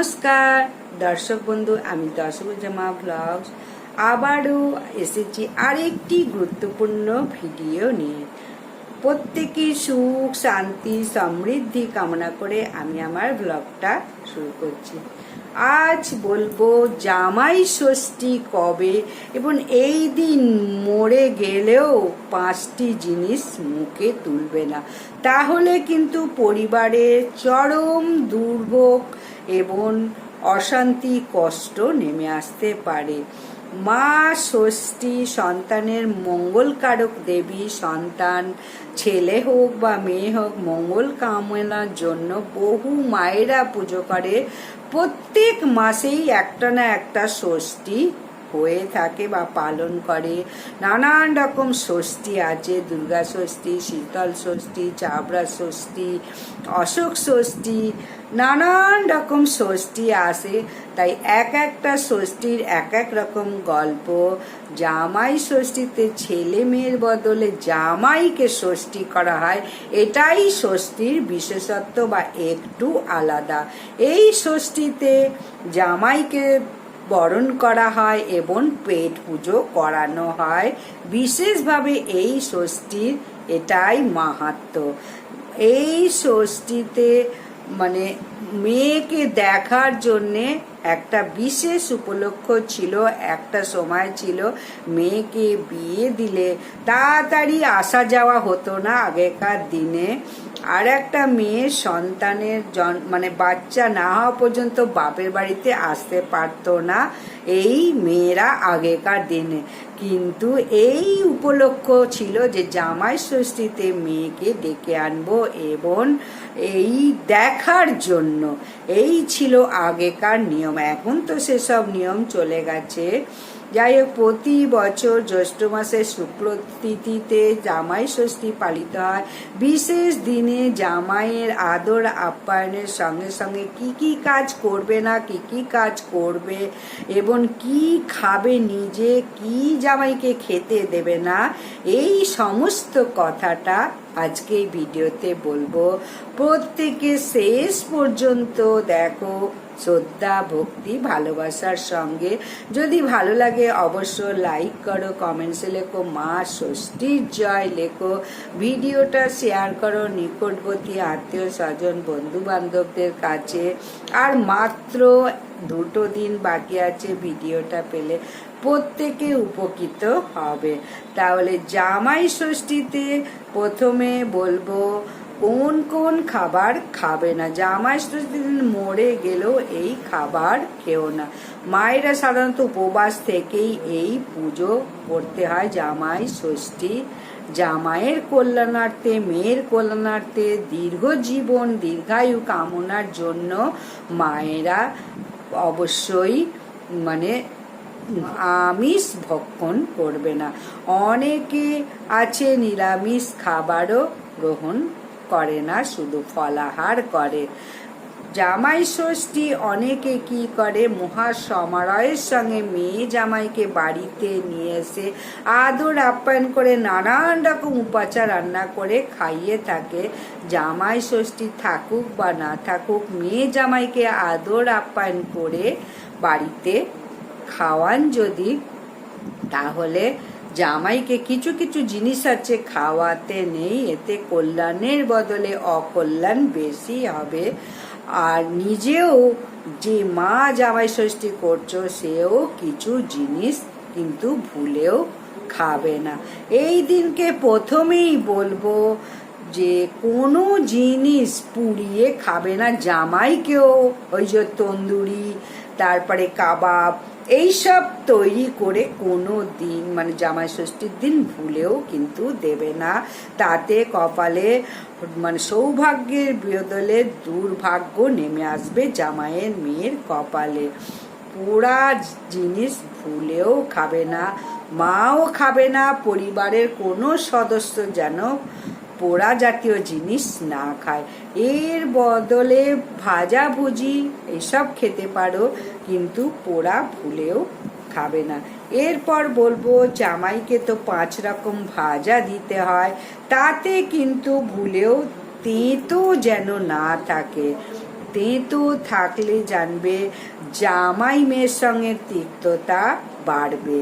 নমস্কার। দর্শক বন্ধু, আমি দর্শকজামা ব্লগস। আবারও এসেছি আরেকটি গুরুত্বপূর্ণ ভিডিও নিয়ে। প্রত্যেকের সুখ, শান্তি, সমৃদ্ধি কামনা করে আমি আমার ব্লগটা শুরু করছি। আজ বলব জামাই ষষ্ঠী কবে? এবং এই দিন মরে গেলেও পাঁচটি জিনিস মুখে তুলবে না। তাহলে কিন্তু পরিবারে চরম দুর্ভোগ এবং অশান্তি কষ্ট নেমে আসতে পারে। মা ষষ্ঠী সন্তানের মঙ্গলকারক দেবী সন্তান। ছেলে হোক বা মেয়ে হোক, মঙ্গল কামনার জন্য বহু মায়েরা পুজো করে। প্রত্যেক মাসেই একটা না একটা ষষ্ঠী হয়ে থাকে বা পালন করে। নানান রকম ষষ্ঠী আছে, দুর্গা ষষ্ঠী, শীতল ষষ্ঠী, চাবড়া ষষ্ঠী, অশোক ষষ্ঠী নানান রকম ষষ্ঠী আসে তাই এক একটা ষষ্ঠীর এক এক রকম গল্প। জামাই ষষ্ঠীতে ছেলে মেয়ের বদলে জামাইকে ষষ্ঠী করা হয়, এটাই ষষ্ঠীর বিশেষত্ব বা একটু আলাদা। এই ষষ্ঠীতে জামাইকে বরণ করা হয় এবং পেট পুজো করানো হয়। বিশেষভাবে এই ষষ্ঠীর এটাই মাহাত্ম এই ষষ্ঠীতে মানে মেয়েকে দেখার জন্যে একটা বিশেষ উপলক্ষ ছিল, একটা সময় ছিল মেয়েকে বিয়ে দিলে তাড়াতাড়ি আসা যাওয়া হতো না আগেকার দিনে। আর একটা মেয়ের সন্তানের জন মানে বাচ্চা না হওয়া পর্যন্ত বাপের বাড়িতে আসতে পারতো না। এই মেয়েরা আগেকার দিনে। কিন্তু এই উপলক্ষ ছিল যে জামাই ষষ্ঠীতে মেয়েকে ডেকে আনব এবং এই দেখার জন্য। এই ছিল আগেকার নিয়ম। এখন তো সেসব নিয়ম চলে গেছে। যাই হোক প্রতি বছর জ্যৈষ্ঠ মাসের শুক্ল তিথিতে জামাই ষষ্ঠী পালিত হয়। বিশেষ দিনে জামাইয়ের আদর আপ্যায়নের সঙ্গে সঙ্গে কি কি কাজ করবে না, কি কি কাজ করবে এবং কি খাবে নিজে, কি জামাইকে খেতে দেবে না, এই সমস্ত কথাটা আজকে ভিডিওতে বলব। প্রত্যেকে শেষ পর্যন্ত দেখো। শ্রদ্ধা, ভক্তি, ভালোবাসার সঙ্গে। যদি ভালো লাগে অবশ্য লাইক করো কমেন্টসে লেখো, মা ষষ্ঠীর জয় লেখো। ভিডিওটা শেয়ার করো নিকটবর্তী আত্মীয় স্বজন বন্ধু বান্ধবদের কাছে। আর মাত্র দুটো দিন বাকি আছে ভিডিওটা পেলে প্রত্যেকে উপকৃত হবে। তাহলে জামাই ষষ্ঠীতে প্রথমে বলব কোন কোন খাবার খাবে না। জামাই ষষ্ঠীর মরে গেলেও এই খাবার খেও না। মায়েরা সাধারণত উপবাস থেকেই এই পুজো করতে হয় জামাই ষষ্ঠী। জামাইয়ের কল্যাণার্থে, মেয়ের কল্যাণার্থে দীর্ঘ জীবন, দীর্ঘায়ু কামনার জন্য মায়েরা অবশ্যই মানে আমিষ ভক্ষণ করবে না। অনেকে আছে নিরামিষ খাবারও গ্রহণ করে না, শুধু ফলাহার করে। জামাই ষষ্ঠী অনেকে কি করে? মহা সমারোহের সঙ্গে মেয়ে জামাইকে বাড়িতে নিয়ে এসে আদর আপ্যায়ন করে, নানান রকম উপাচার রান্না করে খাইয়ে থাকে। জামাই ষষ্ঠী থাকুক বা না থাকুক, মেয়ে জামাইকে আদর আপ্যায়ন করে বাড়িতে খাওয়ান যদি, তাহলে জামাইকে কিছু কিছু জিনিস আছে, খাওয়াতে নেই, এতে কল্যাণের বদলে অকল্যাণ বেশি হবে। আর নিজেও যে মা জামাই ষষ্ঠী করছ, সেও কিছু জিনিস কিন্তু ভুলেও খাবে না। এই দিনকে প্রথমেই বলব যে, কোনো জিনিস পুড়িয়ে খাবে না। জামাইকেও, ওই যে তন্দুরি, তারপরে কাবাব এইসব তৈরি করে কোনো দিন মানে জামাই ষষ্ঠীর দিন ভুলেও কিন্তু দেবে না। তাতে কপালে মানে সৌভাগ্যের বিরদলে দুর্ভাগ্য নেমে আসবে জামাইয়ের মেয়ের কপালে। পোড়া জিনিস ভুলেও খাবে না, মাও খাবে না, পরিবারের কোনো সদস্য যেন পোড়া জাতীয় জিনিস না খায়। এর বদলে ভাজা ভুজি এসব খেতে পারো, কিন্তু পোড়া ভুলেও খাবে না। এরপর বলব, জামাইকে তো পাঁচ রকম ভাজা দিতে হয়, তাতে কিন্তু ভুলেও তেঁতো যেন না থাকে। তেঁতো থাকলে জানবে, জামাই মেয়ের সঙ্গে তিক্ততা বাড়বে।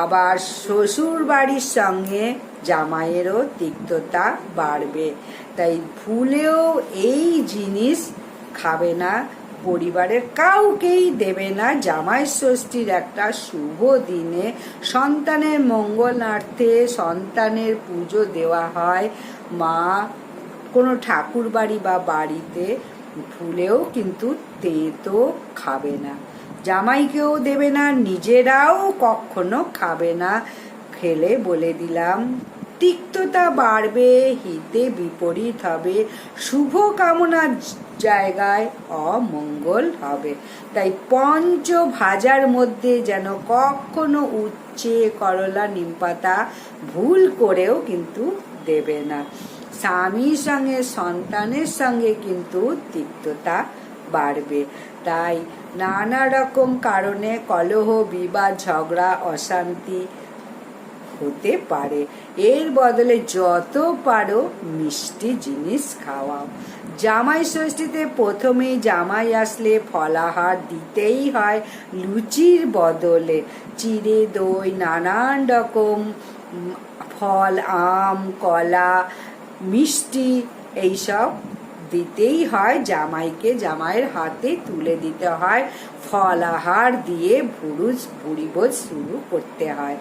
আবার শ্বশুর বাড়ির সঙ্গে জামাইয়েরও তিক্ততা বাড়বে। তাই ভুলেও এই জিনিস খাবে না। পরিবারের কাউকেই দেবে না। জামাই ষষ্ঠীর একটা শুভ দিনে সন্তানের মঙ্গলার্থে সন্তানের পুজো দেওয়া হয়। মা কোনো ঠাকুর বাড়ি বা বাড়িতে ভুলেও কিন্তু তেঁতো খাবে না। জামাইকেও দেবে না, নিজেরাও কখনো খাবে না। খেলে বলে দিলাম, তিক্ততা বাড়বে, হিতে বিপরীত হবে, শুভ কামনার জায়গায় অমঙ্গল হবে। তাই পঞ্চ ভাজার মধ্যে যেন কখনো উচ্ছে, করলা নিমপাতা ভুল করেও কিন্তু দেবে না। স্বামীর সঙ্গে, সন্তানের সঙ্গে কিন্তু তিক্ততা বাড়বে। তাই নানা রকম কারণে কলহ, বিবাদ, ঝগড়া, অশান্তি হতে পারে। এর বদলে যত পারো মিষ্টি জিনিস খাওয়াও। জামাই ষষ্ঠীতে প্রথমেই জামাই আসলে ফলাহার দিতেই হয় লুচির বদলে। চিড়ে, দই, নানান রকম ফল, আম, কলা, মিষ্টি, এইসব দিতেই হয়, জামাইকে জামাইয়ের হাতে তুলে দিতে হয়। ফলাহার দিয়ে ভুরুজ ভুড়িভোজ শুরু করতে হয়।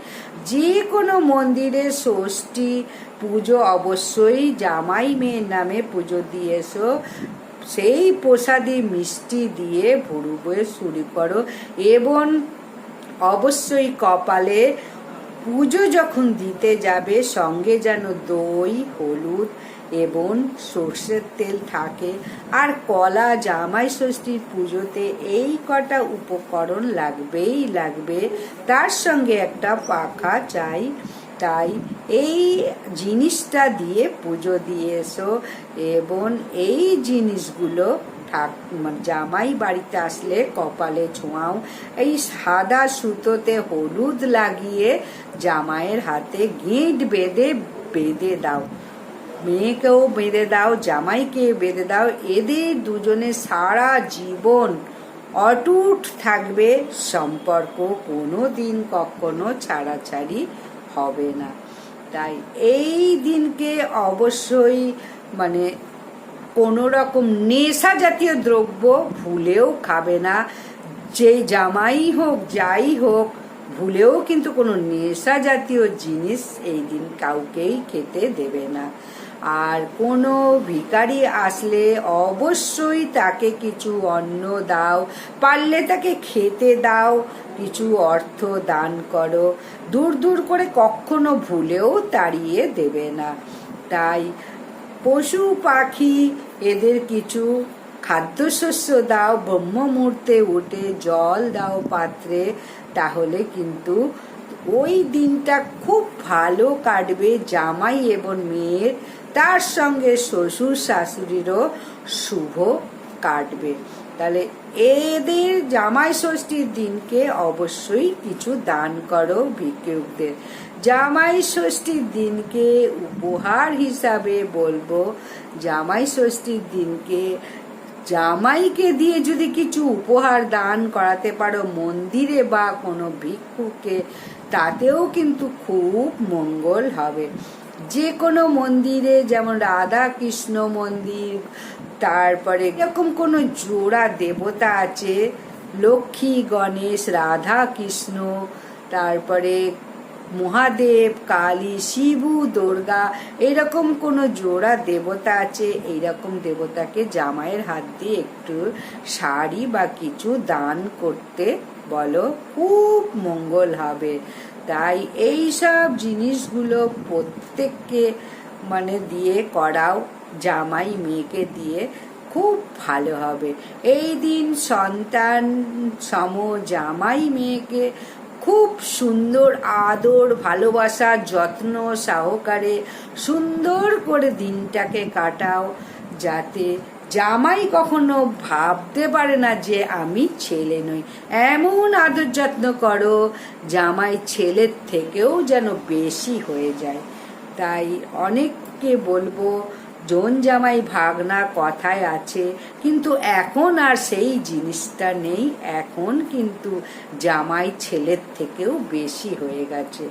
যে কোনো মন্দিরে ষষ্ঠী পুজো অবশ্যই জামাই মেয়ের নামে পুজো দিয়ে এসো। সেই প্রসাদে মিষ্টি দিয়ে ভুরু বয়ে শুরু করো। এবং অবশ্যই কপালে পুজো যখন দিতে যাবে, সঙ্গে যেন দই, হলুদ এবং সর্ষের তেল থাকে। আর কলা, জামাই ষষ্ঠীর পুজোতে এই কটা উপকরণ লাগবেই লাগবে। তার সঙ্গে একটা পাখা চাই। তাই এই জিনিসটা দিয়ে পুজো দিয়ে এসো। এবং এই জিনিসগুলো ঠাক মানে জামাই বাড়িতে আসলে কপালে ছোঁয়াও। এই সাদা সুতোতে হলুদ লাগিয়ে জামাইয়ের হাতে গিঁট বেঁধে বেঁধে দাও। মেয়েকেও বেঁধে দাও, জামাইকে বেঁধে দাও, এদের দুজনে সারা জীবন অটুট থাকবে, সম্পর্ক কোনো দিন কখনো ছাড়াছাড়ি হবে না। তাই এই দিনকে অবশ্যই মানে কোনো রকম নেশা জাতীয় দ্রব্য ভুলেও খাবে না। যেই জামাই হোক, যাই হোক, ভুলেও কিন্তু কোনো নেশা জাতীয় জিনিস এই দিন কাউকেই খেতে দেবে না। আর কোনো ভিখারি আসলে অবশ্যই তাকে কিছু অন্ন দাও, পারলে তাকে খেতে দাও, কিছু অর্থ দান করো। দূর দূর করে কখনো ভুলেও তাড়িয়ে দেবে না। তাই পশু পাখি এদের কিছু খাদ্যশস্য দাও ব্রহ্ম মুহূর্তে উঠে জল দাও পাত্রে, তাহলে কিন্তু ওই দিনটা খুব ভালো কাটবে জামাই এবং মেয়ের তার সঙ্গে শ্বশুর শাশুড়িরও শুভ কাটবে। তাহলে এদের জামাই ষষ্ঠীর দিনকে অবশ্যই কিছু দান করো ভিক্ষুকদের। জামাই ষষ্ঠীর দিনকে উপহার হিসাবে বলব। জামাই ষষ্ঠীর দিনকে জামাইকে দিয়ে যদি কিছু উপহার দান করাতে পারো মন্দিরে বা কোনো ভিক্ষুকে, তাতেও কিন্তু খুব মঙ্গল হবে। যে কোনো মন্দিরে, যেমন রাধা কৃষ্ণ মন্দির, তারপরে এরকম কোনো জোড়া দেবতা আছে? লক্ষ্মী, গণেশ, রাধা কৃষ্ণ, তারপরে মহাদেব, কালী, শিবু, দুর্গা, এরকম কোনো জোড়া দেবতা আছে? এইরকম দেবতাকে জামাইয়ের হাত দিয়ে একটু শাড়ি বা কিছু দান করতে বলো, খুব মঙ্গল হবে। তাই এই সব জিনিসগুলো প্রত্যেককে মানে দিয়ে করাও জামাই মেয়েকে দিয়ে খুব ভালো হবে। এই দিন সন্তান সম জামাই মেয়েকে খুব সুন্দর আদর, ভালোবাসা, যত্ন সহকারে সুন্দর করে দিনটাকে কাটাও যাতে জামাই কখনো ভাবতে পারে না যে আমি ছেলে নই। এমন আদর যত্ন করো, জামাই ছেলের থেকেও যেন বেশি হয়ে যায়। তাই অনেককে বলব, জন জামাই ভাগনা কথায় আছে, কিন্তু এখন আর সেই জিনিসটা নেই। এখন কিন্তু জামাই ছেলের থেকেও বেশি হয়ে গেছে।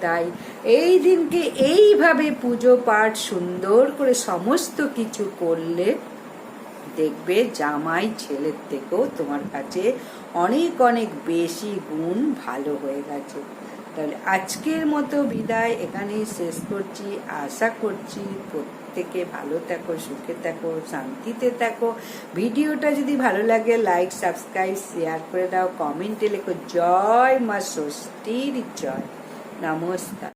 তাই এই দিনকে এইভাবে পুজো পাঠ সুন্দর করে সমস্ত কিছু করলে দেখবে জামাই ছেলের থেকেও তোমার কাছে অনেক অনেক বেশি গুণ ভালো হয়ে গেছে। তাহলে আজকের মতো বিদায়, এখানেই শেষ করছি। আশা করছি প্রত্যেকে ভালো থাকো, সুখে থাকো, শান্তিতে থাকো। ভিডিওটা যদি ভালো লাগে লাইক সাবস্ক্রাইব শেয়ার করে দাও। কমেন্টে লেখো, জয় মা ষষ্ঠীর জয়। নমস্কার।